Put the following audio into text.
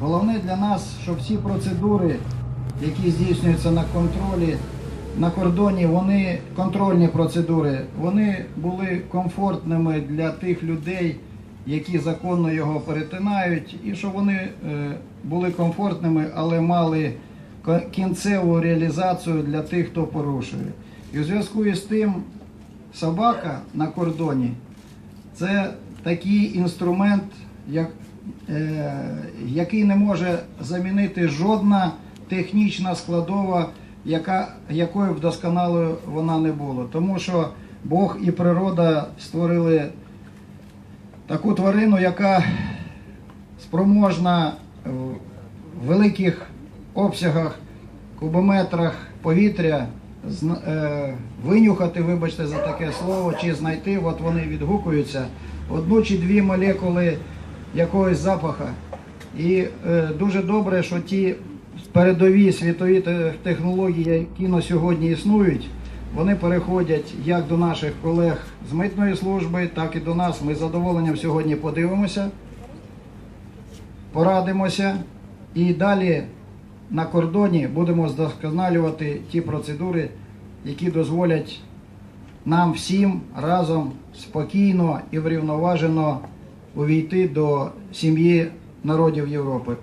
Головне для нас, щоб всі процедури, які здійснюються на контролі, на кордоні, вони контрольні процедури, вони були комфортними для тих людей, які законно його перетинають, і щоб вони е, були комфортними, але мали кінцеву реалізацію для тих, хто порушує. І у зв'язку із тим собака на кордоні це такий інструмент, як, який не може замінити жодна технічна складова, яка, якою б досконалою вона не була. Тому що Бог і природа створили таку тварину, яка спроможна в великих обсягах, кубометрах повітря е, винюхати, вибачте за таке слово, чи знайти, от вони відгукуються, одну чи дві молекули якогось запаха. І е, дуже добре, що ті передові світові технології, які на сьогодні існують, вони переходять як до наших колег з митної служби, так і до нас. Ми з задоволенням сьогодні подивимося порадимося і далі на кордоні будемо вдосконалювати ті процедури, які дозволять нам всім разом спокійно і врівноважено увійти до сім'ї народів Європи.